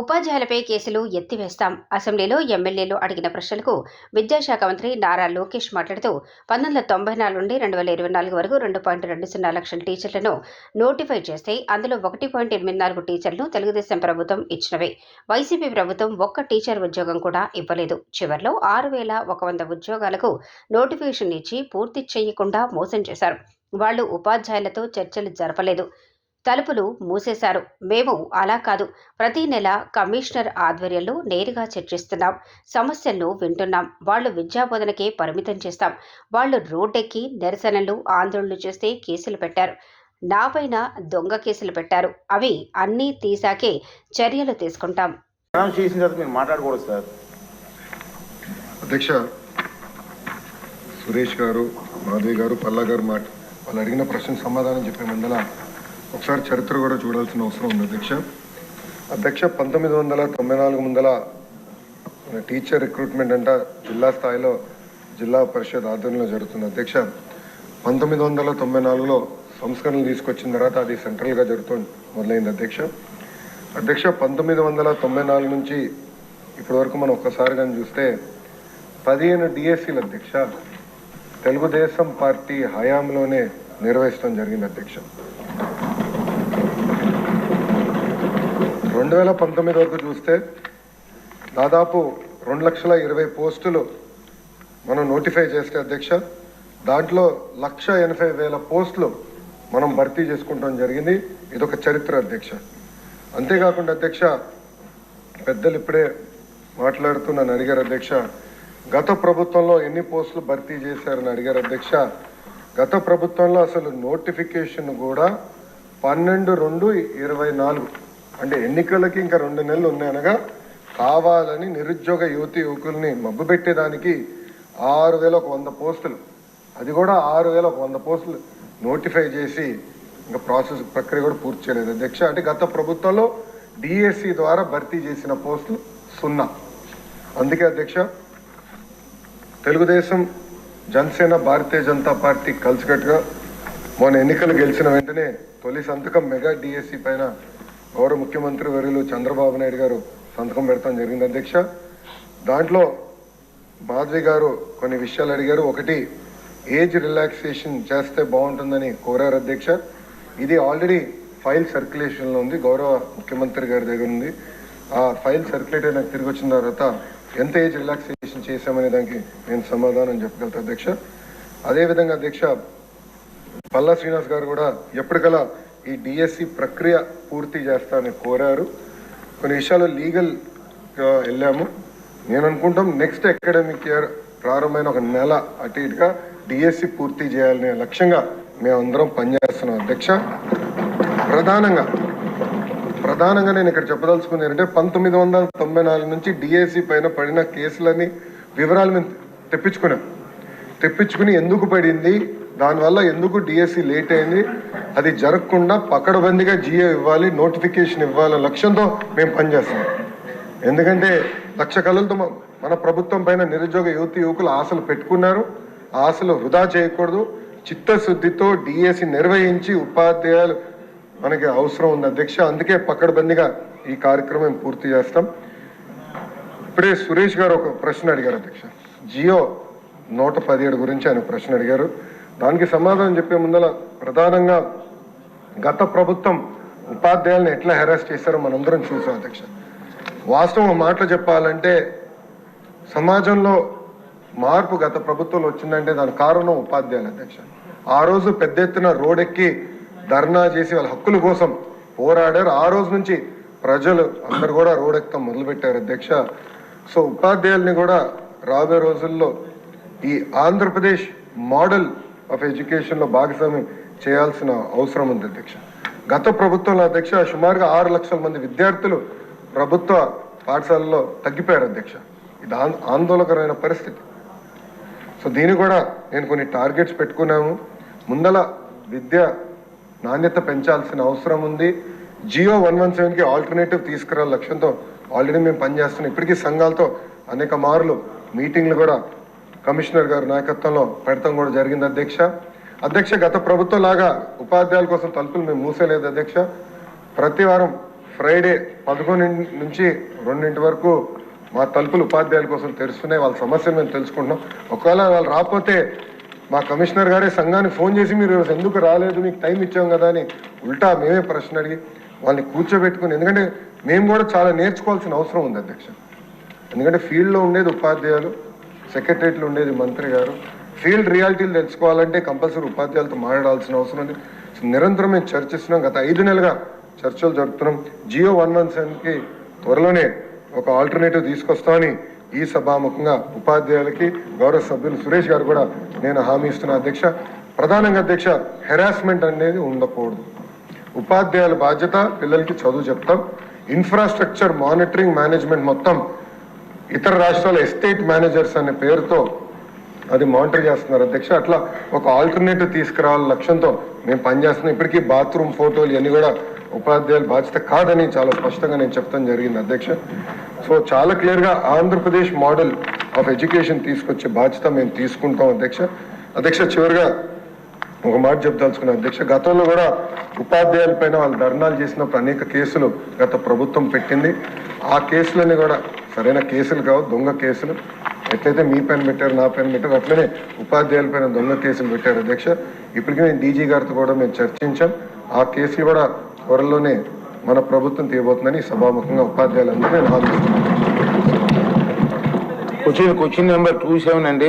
ఉపాధ్యాయులపై కేసులు ఎత్తివేస్తాం. అసెంబ్లీలో ఎమ్మెల్యేలు అడిగిన ప్రశ్నలకు విద్యాశాఖ మంత్రి నారా లోకేష్ మాట్లాడుతూ పంతొమ్మిది వందల తొంభై నాలుగు నుండి రెండు వేల ఇరవై నాలుగు వరకు రెండు పాయింట్ రెండు సున్నా లక్షల టీచర్లను నోటిఫై చేస్తే అందులో ఒకటి పాయింట్ ఎనిమిది నాలుగు టీచర్లను తెలుగుదేశం ప్రభుత్వం ఇచ్చినవే. వైసీపీ ప్రభుత్వం ఒక్క టీచర్ ఉద్యోగం కూడా ఇవ్వలేదు. చివర్లో ఆరు వేల ఒక వంద ఉద్యోగాలకు నోటిఫికేషన్ ఇచ్చి పూర్తి చేయకుండా మోసం చేశారు. వాళ్ళు ఉపాధ్యాయులతో చర్చలు జరపలేదు. తలుపులు మూసేశారు. మేము అలా కాదు. ప్రతి నెల కమిషనర్ ఆధ్వర్యంలో నేరుగా చర్చిస్తున్నాం. సమస్యలను వింటున్నాం. వాళ్ళు విద్యాబోధనకే పరిమితం చేస్తాం. వాళ్ళు రోడ్డెక్కి నిరసనలు ఆందోళనలు చేస్తే కేసులు పెట్టారు. నాపైన దొంగ కేసులు పెట్టారు. అవి అన్నీ తీసాకే చర్యలు తీసుకుంటాం. మాట్లాడకూడదు సార్. అధ్యక్ష సురేష్ గారు మాధవి గారు పల్లా గారు మాట వాళ్ళు అడిగిన ప్రశ్న సమాధానం చెప్పే ముందల ఒకసారి చరిత్ర కూడా చూడాల్సిన అవసరం ఉంది అధ్యక్ష. అధ్యక్ష పంతొమ్మిది వందల తొంభై నాలుగు ముందల మన టీచర్ రిక్రూట్మెంట్ అంట జిల్లా స్థాయిలో జిల్లా పరిషత్ ఆధ్వర్యంలో జరుగుతుంది అధ్యక్ష. పంతొమ్మిది వందల తొంభై నాలుగులో సంస్కరణలు తీసుకొచ్చిన తర్వాత అది సెంట్రల్గా జరుగుతూ మొదలైంది అధ్యక్ష. అధ్యక్ష పంతొమ్మిది వందల తొంభై నాలుగు నుంచి ఇప్పటివరకు మనం ఒక్కసారి కానీ చూస్తే పదిహేను డిఎస్సీలు అధ్యక్ష తెలుగుదేశం పార్టీ హయాంలోనే నిర్వహించడం జరిగింది అధ్యక్ష. రెండు వేల పంతొమ్మిది వరకు చూస్తే దాదాపు రెండు లక్షల ఇరవై పోస్టులు మనం నోటిఫై చేస్తే అధ్యక్ష దాంట్లో లక్ష ఎనభై వేల పోస్టులు మనం భర్తీ చేసుకుంటాం జరిగింది. ఇదొక చరిత్ర అధ్యక్ష. అంతేకాకుండా అధ్యక్ష పెద్దలు ఇప్పుడే మాట్లాడుతూ నన్ను అడిగారు అధ్యక్ష గత ప్రభుత్వంలో ఎన్ని పోస్టులు భర్తీ చేశారని అడిగారు అధ్యక్ష గత ప్రభుత్వంలో అసలు నోటిఫికేషన్ కూడా పన్నెండు రెండు ఇరవై నాలుగు. అంటే ఎన్నికలకి ఇంకా రెండు నెలలు ఉన్నాయనగా కావాలని నిరుద్యోగ యువతి యువకుల్ని మబ్బు పెట్టేదానికి ఆరు వేల ఒక వంద పోస్టులు. అది కూడా ఆరు వేల ఒక వంద పోస్టులు నోటిఫై చేసి ఇంకా ప్రాసెస్ ప్రక్రియ కూడా పూర్తి చేయలేదు. అధ్యక్ష అంటే గత ప్రభుత్వంలో డిఎస్సి ద్వారా భర్తీ చేసిన పోస్టులు సున్నా. అందుకే అధ్యక్ష తెలుగుదేశం జనసేన భారతీయ జనతా పార్టీ కలిసికట్టుగా మొన్న ఎన్నికలు గెలిచిన వెంటనే తొలి సంతకం మెగా డిఎస్సి పైన గౌరవ ముఖ్యమంత్రి వర్యులు చంద్రబాబు నాయుడు గారు సంతకం పెడతాం జరిగింది. అధ్యక్ష దాంట్లో మాధవి గారు కొన్ని విషయాలు అడిగారు. ఒకటి ఏజ్ రిలాక్సేషన్ చేస్తే బాగుంటుందని కోరారు అధ్యక్ష. ఇది ఆల్రెడీ ఫైల్ సర్క్యులేషన్లో ఉంది. గౌరవ ముఖ్యమంత్రి గారి దగ్గర ఉంది. ఆ ఫైల్ సర్క్యులేట్ అయినా తిరిగి వచ్చిన తర్వాత ఎంత ఏజ్ రిలాక్సేషన్ చేశామనే దానికి నేను సమాధానం చెప్పగలుగుతా అధ్యక్ష. అదేవిధంగా అధ్యక్ష పల్లా శ్రీనివాస్ గారు కూడా ఎప్పటికలా ఈ డిఎస్సి ప్రక్రియ పూర్తి చేస్తానని కోరారు. కొన్ని విషయాలు లీగల్ వెళ్ళాము. నేను అనుకుంటాం నెక్స్ట్ అకాడమిక్ ఇయర్ ప్రారంభమైన ఒక నెల అటు ఇటుగా డిఎస్సి పూర్తి చేయాలనే లక్ష్యంగా మేమందరం పనిచేస్తున్నాం. అధ్యక్ష ప్రధానంగా ప్రధానంగా నేను ఇక్కడ చెప్పదలుచుకుంది ఏంటంటే పంతొమ్మిది వందల తొంభై నాలుగు నుంచి డిఎస్సి పైన పడిన కేసులని వివరాలు మేము తెప్పించుకున్నాం. తెప్పించుకుని ఎందుకు పడింది? దానివల్ల ఎందుకు డిఎస్సి లేట్ అయింది? అది జరగకుండా పకడబందిగా జియో ఇవ్వాలి నోటిఫికేషన్ ఇవ్వాలనే లక్ష్యంతో మేము పనిచేస్తున్నాం ఎందుకంటే లక్ష కళలతో మన ప్రభుత్వం పైన నిరుద్యోగ యువతి యువకులు ఆశలు పెట్టుకున్నారు. ఆశలు వృధా చేయకూడదు. చిత్తశుద్ధితో డిఎస్సి నిర్వహించి ఉపాధ్యాయులు మనకి అవసరం ఉంది అధ్యక్ష. అందుకే పక్కడబందిగా ఈ కార్యక్రమం పూర్తి చేస్తాం. ఇప్పుడే సురేష్ గారు ఒక ప్రశ్న అడిగారు అధ్యక్ష. జియో నూట పదిహేడు గురించి ఆయన ప్రశ్న అడిగారు. దానికి సమాధానం చెప్పే ముందల ప్రధానంగా గత ప్రభుత్వం ఉపాధ్యాయులను ఎట్లా హెరాస్ చేశారో మనందరం చూసాం అధ్యక్ష. వాస్తవం మాటలు చెప్పాలంటే సమాజంలో మార్పు గత ప్రభుత్వంలో వచ్చిందంటే దాని కారణం ఉపాధ్యాయులు అధ్యక్ష. ఆ రోజు పెద్ద ఎత్తున రోడెక్కి ధర్నా చేసి వాళ్ళ హక్కుల కోసం పోరాడారు. ఆ రోజు నుంచి ప్రజలు అందరు కూడా రోడెక్కడం మొదలుపెట్టారు అధ్యక్ష. సో ఉపాధ్యాయుల్ని కూడా రాబోయే రోజుల్లో ఈ ఆంధ్రప్రదేశ్ మోడల్ ఆఫ్ ఎడ్యుకేషన్లో భాగస్వామ్యం చేయాల్సిన అవసరం ఉంది అధ్యక్ష. గత ప్రభుత్వంలో అధ్యక్ష సుమారుగా ఆరు లక్షల మంది విద్యార్థులు ప్రభుత్వ పాఠశాలలో తగ్గిపోయారు అధ్యక్ష. ఇది ఆందోళనకరమైన పరిస్థితి. సో దీన్ని కూడా నేను కొన్ని టార్గెట్స్ పెట్టుకున్నాము. ముందల విద్య నాణ్యత పెంచాల్సిన అవసరం ఉంది. జియో వన్ వన్ సెవెన్కి ఆల్టర్నేటివ్ తీసుకురా లక్ష్యంతో ఆల్రెడీ మేము పనిచేస్తున్నాం. ఇప్పటికీ సంఘాలతో అనేక మార్లు మీటింగ్లు కూడా కమిషనర్ గారి నాయకత్వంలో పెడతాం కూడా జరిగింది అధ్యక్ష. అధ్యక్ష గత ప్రభుత్వం లాగా ఉపాధ్యాయుల కోసం తలుపులు మేము మూసేలేదు అధ్యక్ష. ప్రతి వారం ఫ్రైడే పదకొండు నుంచి రెండింటి వరకు మా తలుపులు ఉపాధ్యాయుల కోసం తెరుస్తున్నాయి. వాళ్ళ సమస్యలు మేము తెలుసుకుంటున్నాం. ఒకవేళ వాళ్ళు రాకపోతే మా కమిషనర్ గారే సంఘానికి ఫోన్ చేసి మీరు ఈరోజు ఎందుకు రాలేదు మీకు టైం ఇచ్చాం కదా అని ఉల్టా మేమే ప్రశ్న అడిగి వాళ్ళని కూర్చోబెట్టుకుని ఎందుకంటే మేము కూడా చాలా నేర్చుకోవాల్సిన అవసరం ఉంది అధ్యక్ష. ఎందుకంటే ఫీల్డ్లో ఉండేది ఉపాధ్యాయులు సెక్రటరియట్లో ఉండేది మంత్రి గారు. ఫీల్డ్ రియాలిటీలు తెలుసుకోవాలంటే కంపల్సరీ ఉపాధ్యాయులతో మాట్లాడాల్సిన అవసరం ఉంది. నిరంతరం మేము చర్చిస్తున్నాం. గత ఐదు నెలలుగా చర్చలు జరుపుతున్నాం. జియో వన్ వన్ సెవెన్కి త్వరలోనే ఒక ఆల్టర్నేటివ్ తీసుకొస్తామని ఈ సభాముఖంగా ఉపాధ్యాయులకి గౌరవ సభ్యులు సురేష్ గారు కూడా నేను హామీ ఇస్తున్న అధ్యక్ష. ప్రధానంగా అధ్యక్ష హెరాస్మెంట్ అనేది ఉండకూడదు. ఉపాధ్యాయుల బాధ్యత పిల్లలకి చదువు చెప్తాం. ఇన్ఫ్రాస్ట్రక్చర్ మానిటరింగ్ మేనేజ్మెంట్ మొత్తం ఇతర రాష్ట్రాల ఎస్టేట్ మేనేజర్స్ అనే పేరుతో అది మానిటర్ చేస్తున్నారు. అధ్యక్ష అట్లా ఒక ఆల్టర్నేటివ్ తీసుకురావాల లక్ష్యంతో మేము పనిచేస్తున్నాం. ఇప్పటికీ బాత్రూమ్ ఫోటోలు ఇవన్నీ కూడా ఉపాధ్యాయుల బాధ్యత కాదని చాలా స్పష్టంగా నేను చెప్తాం జరిగింది అధ్యక్ష. సో చాలా క్లియర్గా ఆంధ్రప్రదేశ్ మోడల్ ఆఫ్ ఎడ్యుకేషన్ తీసుకొచ్చే బాధ్యత మేము తీసుకుంటాం అధ్యక్ష. అధ్యక్ష చివరిగా ఒక మాట చెప్దలుచుకున్నా అధ్యక్ష. గతంలో కూడా ఉపాధ్యాయుల పైన వాళ్ళు ధర్నాలు చేసినప్పుడు అనేక కేసులు గత ప్రభుత్వం పెట్టింది. ఆ కేసులన్నీ కూడా సరైన కేసులు కావు దొంగ కేసులు. ఎట్లయితే మీ పైన పెట్టారు నా పైన పెట్టారు అట్లనే ఉపాధ్యాయుల పైన దొంగ కేసులు పెట్టారు అధ్యక్ష. ఇప్పటికీ మేము డీజీ గారితో కూడా మేము చర్చించాం. ఆ కేసులు కూడా త్వరలోనే మన ప్రభుత్వం తీయబోతుందని సభాముఖంగా ఉపాధ్యాయులందరూ నేను ఆలోచిస్తున్నాను question question number two seven అండి